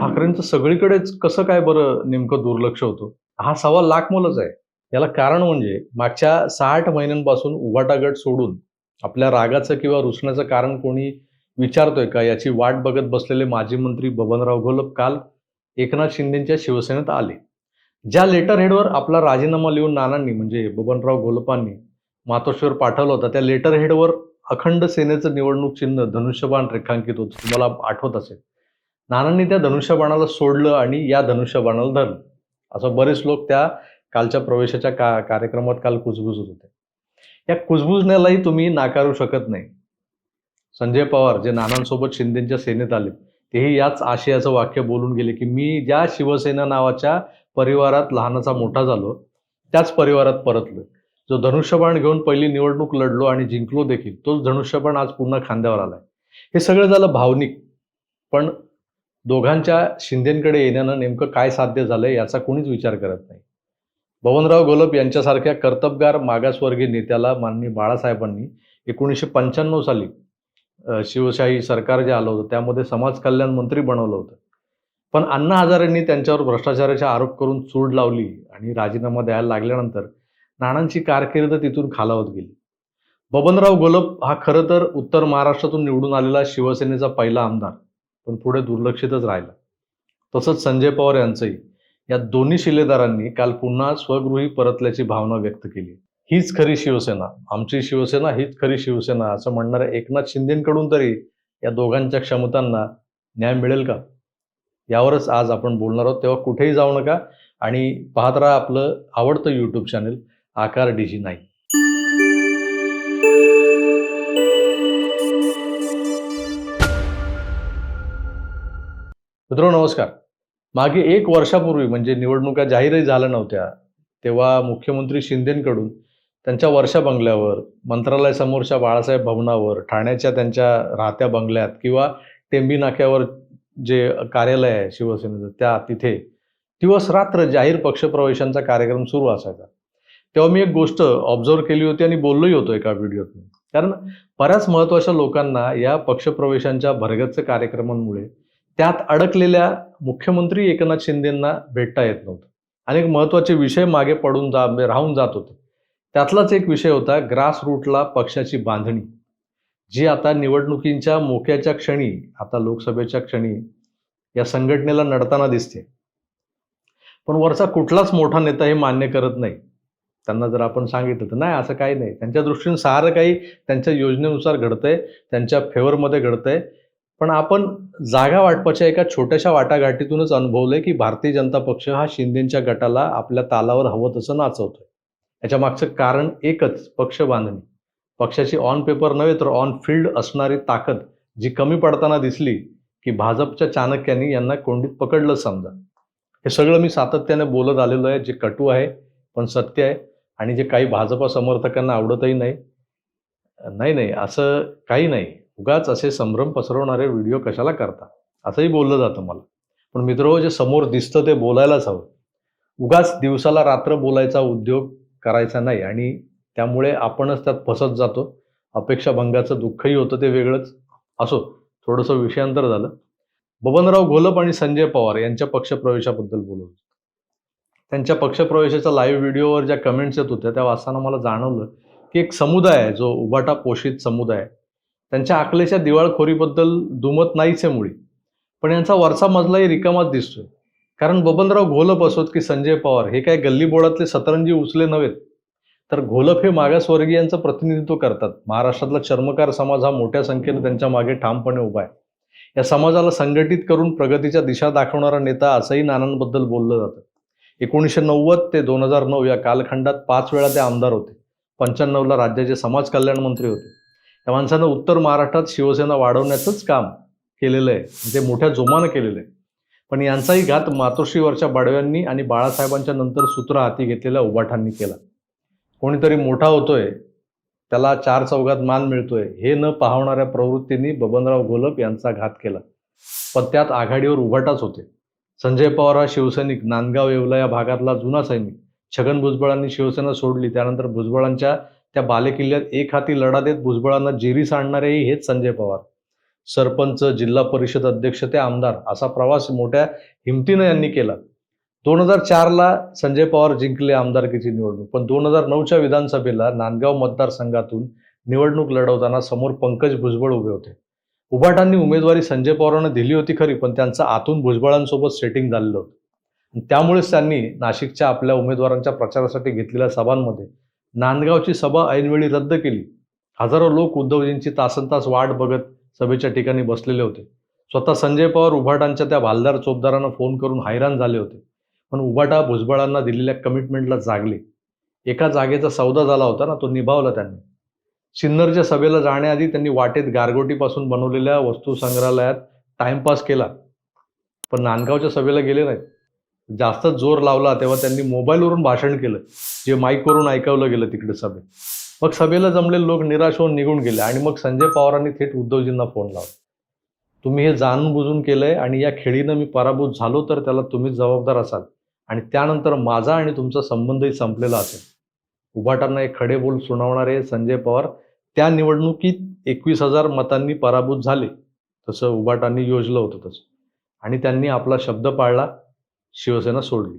ठाकरेंचं सगळीकडेच कसं काय बरं नेमकं दुर्लक्ष होतं? हा सवा लाख मुलंच आहे. याला कारण म्हणजे मागच्या साठ महिन्यांपासून उभाटागट सोडून आपल्या रागाचं किंवा रुसण्याचं कारण कोणी विचारतोय का? याची वाट बघत बसलेले माजी मंत्री बबनराव घोलप काल एकनाथ शिंदेच्या शिवसेनेत आले. ज्या लेटर हेडवर आपला राजीनामा लिहून नानांनी म्हणजे बबनराव घोलपांनी मातोश्रीवर पाठवलं होतं त्या लेटर हेडवर अखंड सेनेचं निवडणूक चिन्ह धनुष्यबाण रेखांकित होतं. तुम्हाला आठवत असेल. नानांनी त्या धनुष्यबाणाला सोडलं आणि या धनुष्यबाणाला धरलं. असं बरेच लोक त्या कालच्या प्रवेशाच्या का कार्यक्रमात काल कुजबुजत होते. या कुजबुजण्यालाही तुम्ही नाकारू शकत नाही. संजय पवार जे नानांसोबत शिंदेच्या सेनेत आले तेही याच आशयाचं वाक्य बोलून गेले की मी ज्या शिवसेना नावाच्या परिवारात लहानाचा मोठा झालो त्याच परिवारात परतलो जो धनुष्यबाण घेऊन पहिली निवडणूक लढलो आणि जिंकलो देखील तोच धनुष्यबाण आज पुन्हा खांद्यावर आलाय. हे सगळं झालं भावनिक पण दोघांच्या शिंदेकडे येण्यानं नेमकं काय साध्य झालंय याचा कोणीच विचार करत नाही. बबनराव घोलप यांच्यासारख्या कर्तबगार मागासवर्गीय नेत्याला माननीय बाळासाहेबांनी एकोणीसशे पंच्याण्णव साली शिवशाही सरकार जे आलं होतं त्यामध्ये समाज कल्याण मंत्री बनवलं होतं. पण अण्णा हजारेंनी त्यांच्यावर भ्रष्टाचाराचे आरोप करून चूड लावली आणि राजीनामा द्यायला लागल्यानंतर नानांची कारकीर्द तिथून खालावत गेली. बबनराव गोलप हा खरं तर उत्तर महाराष्ट्रातून निवडून आलेला शिवसेनेचा पहिला आमदार. पण पुढे दुर्लक्षितच राहिला. तसंच संजय पवार यांचंही या दोन्ही शिलेदारांनी काल पुन्हा स्वगृही परतल्याची भावना व्यक्त केली. हीच खरी शिवसेना आमची शिवसेना हीच खरी शिवसेना असं म्हणणाऱ्या एकनाथ शिंदेकडून तरी या दोघांच्या क्षमतांना न्याय मिळेल का? यावरच आज आपण बोलणार आहोत. तेव्हा कुठेही जाऊ नका आणि पाहत राहा आपलं आवडतं यूट्यूब चॅनल आकार डीजी नाही मित्रो नमस्कार. मागे एक वर्षापूर्वी म्हणजे निवडणुका जाहीरही झाल्या नव्हत्या तेव्हा मुख्यमंत्री शिंदेकडून त्यांच्या वर्षा बंगल्यावर मंत्रालयासमोरच्या बाळासाहेब भवनावर ठाण्याच्या त्यांच्या राहत्या बंगल्यात किंवा टेंबी नाक्यावर जे कार्यालय आहे शिवसेनेचं त्या तिथे दिवस रात्र जाहीर पक्षप्रवेशांचा कार्यक्रम सुरू असायचा. तेव्हा मी एक गोष्ट ऑब्झर्व केली होती आणि बोललोही होतो एका व्हिडिओतून. कारण बऱ्याच महत्त्वाच्या लोकांना या पक्षप्रवेशांच्या भरगच्च कार्यक्रमांमुळे त्यात अडकलेल्या मुख्यमंत्री एकनाथ शिंदेंना भेटता येत नव्हतं. अनेक महत्त्वाचे विषय मागे पडून जा राहून जात होते. त्यातलाच एक विषय होता ग्रास रूटला पक्षाची बांधणी. जी आता निवडणुकींच्या मोक्याच्या क्षणी आता लोकसभेच्या क्षणी या संघटनेला नडताना दिसते. पण वरचा कुठलाच मोठा नेता हे मान्य करत नाही. त्यांना जर आपण सांगितलं तर नाही असं काही नाही. त्यांच्या दृष्टीने सारं काही त्यांच्या योजनेनुसार घडतंय त्यांच्या फेवरमध्ये घडतंय. पण आपण जागा वाटपाच्या एका छोट्याशा वाटाघाटीतूनच अनुभवलंय की भारतीय जनता पक्ष हा शिंदेच्या गटाला आपल्या तालावर हवं तसं नाचवतोय. याच्या मागचं कारण एकच पक्ष बांधणी. पक्षाची ऑन पेपर नव्हे तर ऑन फील्ड असणारी ताकद जी कमी पडताना दिसली की भाजपच्या चाणक्यांनी यांना कोंडीत पकडलं समजा. हे सगळं मी सातत्याने बोलत आलेलो आहे जे कटू आहे पण सत्य आहे आणि जे काही भाजपा समर्थकांना आवडतही नाही. नाही नाही असं काही नाही. उगाच असे संभ्रम पसरवणारे व्हिडिओ कशाला करता? असंही बोललं जातं मला. पण मित्र जे समोर दिसतं ते बोलायलाच हवं. उगाच दिवसाला रात्र बोलायचा उद्योग करायचा नाही आणि त्यामुळे आपणच त्यात फसत जातो. अपेक्षाभंगाचं दुःखही होतं ते वेगळंच. असो थोडंसं विषयांतर झालं. बबनराव घोलप आणि संजय पवार यांच्या पक्षप्रवेशाबद्दल बोलत त्यांच्या पक्षप्रवेशाच्या लाईव्ह व्हिडिओवर ज्या कमेंट्स येत होत्या त्या वाचताना मला जाणवलं की एक समुदाय आहे जो उबाटा पोषित समुदाय आहे. त्यांच्या आकलेच्या दिवाळखोरीबद्दल दुमत नाहीच आहे मुळी. पण यांचा वरचा मजलाही रिकामाच दिसतोय. कारण बबनराव घोलप असोत की संजय पवार हे काय गल्लीबोळातले सतरंजी उचले नव्हेत. तर घोलप हे मागासवर्गीयांचं प्रतिनिधित्व करतात. महाराष्ट्रातला चर्मकार समाज हा मोठ्या संख्येने त्यांच्या मागे ठामपणे उभा आहे. या समाजाला संघटित करून प्रगतीच्या दिशा दाखवणारा नेता असंही नानांबद्दल बोललं जातं. एकोणीसशे नव्वद ते दोन हजार नऊ या कालखंडात पाच वेळा ते आमदार होते. पंच्याण्णवला राज्याचे समाज कल्याण मंत्री होते. त्या माणसानं उत्तर महाराष्ट्रात शिवसेना वाढवण्याचंच काम केलेलं आहे. ते मोठ्या जोमानं केलेलं आहे. पण यांचाही घात मातोश्रीवरच्या बाडव्यांनी आणि बाळासाहेबांच्या नंतर सूत्र हाती घेतलेल्या उभाठांनी केला. कोणीतरी मोठा होतोय त्याला चार चौघात मान मिळतोय हे न पाहणाऱ्या प्रवृत्तींनी बबनराव घोलप यांचा घात केला. पण त्यात आघाडीवर उभाटाच होते. संजय पवार हा शिवसैनिक नांदगाव येवला या भागातला जुना सैनिक. छगन भुजबळांनी शिवसेना सोडली त्यानंतर भुजबळांच्या त्या बालेकिल्ल्यात एक हाती लढा देत भुजबळांना जिरी सांडणारेही हेच संजय पवार. सरपंच जिल्हा परिषद अध्यक्ष ते आमदार असा प्रवास मोठ्या हिमतीनं यांनी केला. दोन हजार चारला संजय पवार जिंकले आमदारकीची निवडणूक पण दोन हजार नऊच्या विधानसभेला नांदगाव मतदारसंघातून निवडणूक लढवताना समोर पंकज भुजबळ उभे होते. उभाटांनी उमेदवारी संजय पवारांना दिली होती खरी पण त्यांचं आतून भुजबळांसोबत सेटिंग झालेलं होतं. त्यामुळेच त्यांनी नाशिकच्या आपल्या उमेदवारांच्या प्रचारासाठी घेतलेल्या सभांमध्ये नांदगावची सभा ऐनवेळी रद्द केली. हजारो लोक उद्धवजींची तासन तास वाट बघत सभेच्या ठिकाणी बसलेले होते. स्वतः संजय पवार उभाटांच्या त्या भालदार चोपदारांना फोन करून हैराण झाले होते. पण उभाटा भुजबळांना दिलेल्या कमिटमेंटला जागले. एका जागेचा सौदा झाला होता ना तो निभावला त्यांनी. सिन्नरच्या सभेला जाण्याआधी त्यांनी वाटेत गारगोटीपासून बनवलेल्या वस्तू संग्रहालयात टाइमपास केला. पण नांदगावच्या सभेला गेले नाहीत. जास्त जोर लावला तेव्हा त्यांनी मोबाईलवरून भाषण केलं. जे माईकवरून ऐकवलं गेलं तिकडे सभेत. मग सभेला जमलेले लोक निराश होऊन निघून गेले आणि मग संजय पवारांनी थेट उद्धवजींना फोन लावला. तुम्ही हे जाणून बुजून केलंय आणि या खेळीनं मी पराभूत झालो तर त्याला तुम्हीच जबाबदार असाल. आणि त्यानंतर माझा आणि तुमचा संबंधही संपलेला असेल. उभाटांना एक खडे बोल सुनावणारे संजय पवार त्या निवडणुकीत एकवीस हजार मतांनी पराभूत झाले. तसं उभाटांनी योजलं होतं तसं. आणि त्यांनी आपला शब्द पाळला. शिवसेना सोडली.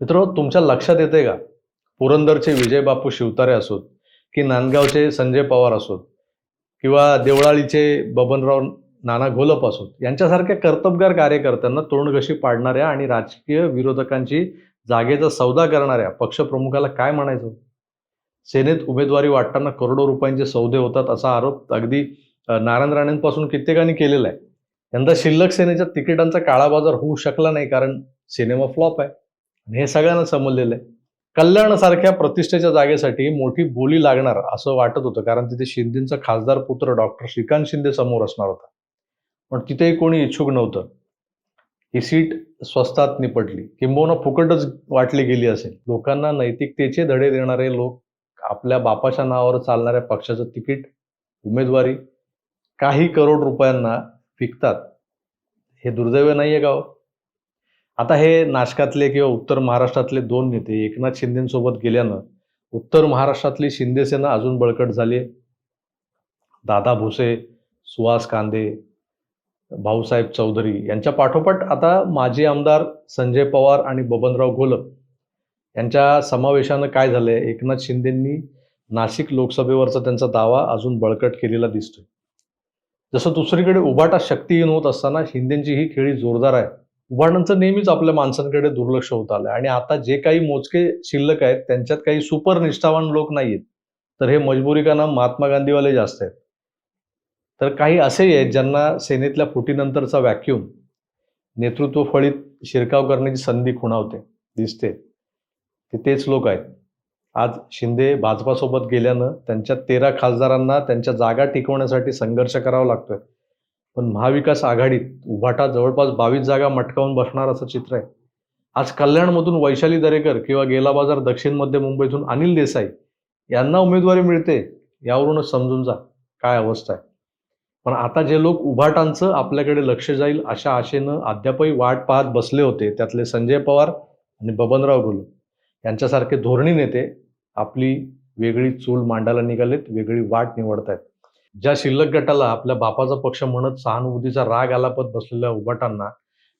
मित्र तुमच्या लक्षात येते का? पुरंदरचे विजय बापू शिवतारे असोत की नांदगावचे संजय पवार असोत किंवा देवळाळीचे बबनराव नाना घोलप असोत यांच्यासारख्या कर्तबगार कार्यकर्त्यांना तोंडगशी पाडणाऱ्या आणि राजकीय विरोधकांची जागेचा सौदा करणाऱ्या पक्षप्रमुखाला काय म्हणायचं? सेनेत उमेदवारी वाटताना करोडो रुपयांचे सौदे होतात असा आरोप अगदी नारायण राणेंपासून कित्येकांनी केलेला आहे. यंदा शिल्लक सेनेच्या तिकिटांचा काळा बाजार होऊ शकला नाही कारण सिनेमा फ्लॉप आहे. आणि हे सगळ्यांना समजलेलं आहे. कल्याणसारख्या प्रतिष्ठेच्या जागेसाठी मोठी बोली लागणार असं वाटत होतं कारण तिथे शिंदेचा खासदार पुत्र डॉक्टर श्रीकांत शिंदे समोर असणार होता. पण तिथेही कोणी इच्छुक नव्हतं. ही सीट स्वस्तात निपटली. किंबहुना फुकटच वाटली गेली असेल. लोकांना नैतिकतेचे धडे देणारे लोक आपल्या बापाच्या नावावर चालणाऱ्या पक्षाचं तिकीट उमेदवारी काही करोड रुपयांना विकतात हे दुर्दैव नाहीये आहे हो? गाव आता हे नाशकातले किंवा उत्तर महाराष्ट्रातले दोन नेते एकनाथ शिंदेसोबत गेल्यानं उत्तर महाराष्ट्रातली शिंदेसेना अजून बळकट झाली दादा भुसे सुहास कांदे भाऊसाहेब चौधरी यांच्या पाठोपाठ आता माजी आमदार संजय पवार आणि बबनराव घोलप यांच्या समावेशानं काय झालंय? एकनाथ शिंदेंनी नाशिक लोकसभेवरचा त्यांचा दावा अजून बळकट केलेला दिसतोय. जसं दुसरीकडे उभाटा शक्तीहीन होत असताना शिंदेची ही खेळी जोरदार आहे. उभाटांचं नेहमीच आपल्या माणसांकडे दुर्लक्ष होत आलं आणि आता जे काही मोजके शिल्लक आहेत त्यांच्यात काही सुपर निष्ठावान लोक नाहीत तर हे मजबुरीकांना महात्मा गांधीवाले जास्त आहेत. तर काही असेही आहेत ज्यांना सेनेतल्या फुटीनंतरचा व्हॅक्यूम नेतृत्व फळीत शिरकाव करण्याची संधी खुणावते दिसते. ते तेच लोक आहेत. आज शिंदे भाजपासोबत गेल्यानं त्यांच्या तेरा खासदारांना त्यांच्या जागा टिकवण्यासाठी संघर्ष करावा लागतोय. पण महाविकास आघाडीत उभाटा जवळपास बावीस जागा मटकावून बसणार असं चित्र आहे. आज कल्याणमधून वैशाली दरेकर किंवा गेला बाजार दक्षिण मध्य मुंबईतून अनिल देसाई यांना उमेदवारी मिळते यावरूनच समजून जा काय अवस्था आहे. पण आता जे लोक उभाटांचं आपल्याकडे लक्ष जाईल अशा आशेनं अद्यापही वाट पाहत बसले होते त्यातले संजय पवार आणि बबनराव गुलू. यांच्यासारखे धोरणी नेते आपली वेगळी चूल मांडायला निघालेत वेगळी वाट निवडतायत. ज्या शिल्लक गटाला आपल्या बापाचा पक्ष म्हणत सहानुभूतीचा राग आलापत बसलेल्या उभाटांना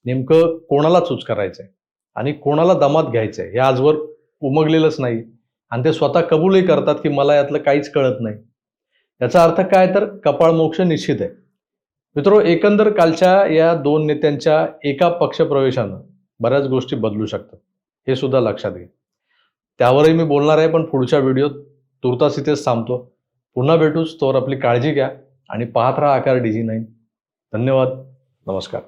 नेमकं कोणाला चूज करायचंय? आणि कोणाला दमात घ्यायचंय? हे आजवर उमगलेलंच नाही. आणि ते स्वतः कबूलही करतात की मला यातलं काहीच कळत नाही. याचा अर्थ काय तर कपाळमोक्ष निश्चित आहे. मित्रो एकंदर कालच्या या दोन नेत्यांच्या एका पक्षप्रवेशानं बऱ्याच गोष्टी बदलू शकतात. हे सुद्धा लक्षात घे त्यावरही मी बोलणार आहे पण पुढच्या व्हिडिओत तुर्तास इथेच थांबतो. पुन्हा भेटूच तोवर आपली काळजी घ्या आणि पाहत राहा आकार डिझी नाही धन्यवाद. नमस्कार.